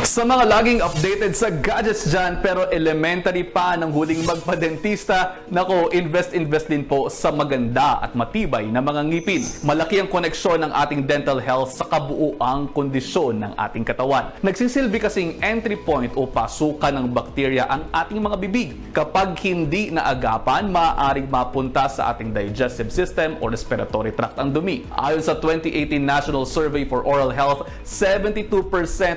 Sa mga laging updated sa gadgets dyan pero elementary pa ng huling magpa-dentista, nako, invest-invest din po sa maganda at matibay na mga ngipin. Malaki ang koneksyon ng ating dental health sa kabuuang kondisyon ng ating katawan. Nagsisilbi kasing entry point o pasukan ng bakterya ang ating mga bibig. Kapag hindi naagapan, maaaring mapunta sa ating digestive system o respiratory tract ang dumi. Ayon sa 2018 National Survey for Oral Health, 72%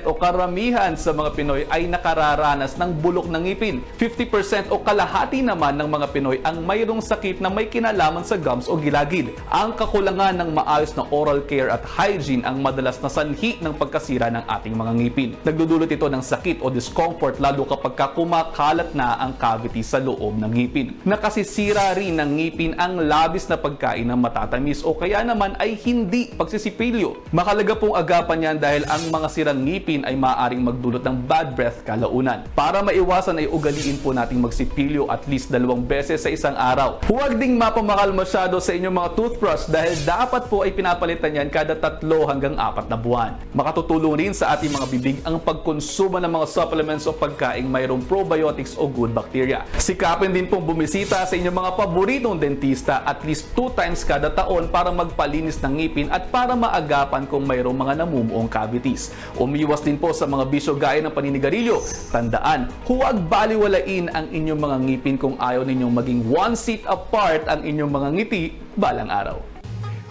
o karamihan sa mga Pinoy ay nakararanas ng bulok ng ngipin. 50% o kalahati naman ng mga Pinoy ang mayroong sakit na may kinalaman sa gums o gilagid. Ang kakulangan ng maayos na oral care at hygiene ang madalas na sanhi ng pagkasira ng ating mga ngipin. Nagdudulot ito ng sakit o discomfort lalo kapag ka kumakalat na ang cavity sa loob ng ngipin. Nakasisira rin ng ngipin ang labis na pagkain ng matatamis o kaya naman ay hindi pagsisipilyo. Makalaga pong agapan yan dahil ang mga sirang ngipin ay maaaring magdulot ng bad breath kalaunan. Para maiwasan ay ugaliin po nating magsipilyo at least dalawang beses sa isang araw. Huwag ding mapamakal masyado sa inyong mga toothbrush dahil dapat po ay pinapalitan yan kada tatlo hanggang apat na buwan. Makatutulong rin sa ating mga bibig ang pagkonsumo ng mga supplements o pagkaing mayroong probiotics o good bacteria. Sikapin din pong bumisita sa inyong mga paboritong dentista at least two times kada taon para magpalinis ng ngipin at para maagapan kung mayroong mga namumuong cavities. Umiwas din po sa mga bisyo gaya ng paninigarilyo. Tandaan, huwag baliwalain ang inyong mga ngipin kung ayaw ninyong maging one seat apart ang inyong mga ngiti balang araw.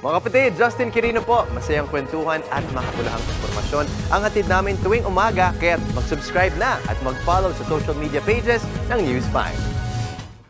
Mga kapatid, Justin Quirino po. Masayang kwentuhan at makapulahang informasyon ang hatid namin tuwing umaga. Kaya mag-subscribe na at mag-follow sa social media pages ng News 5.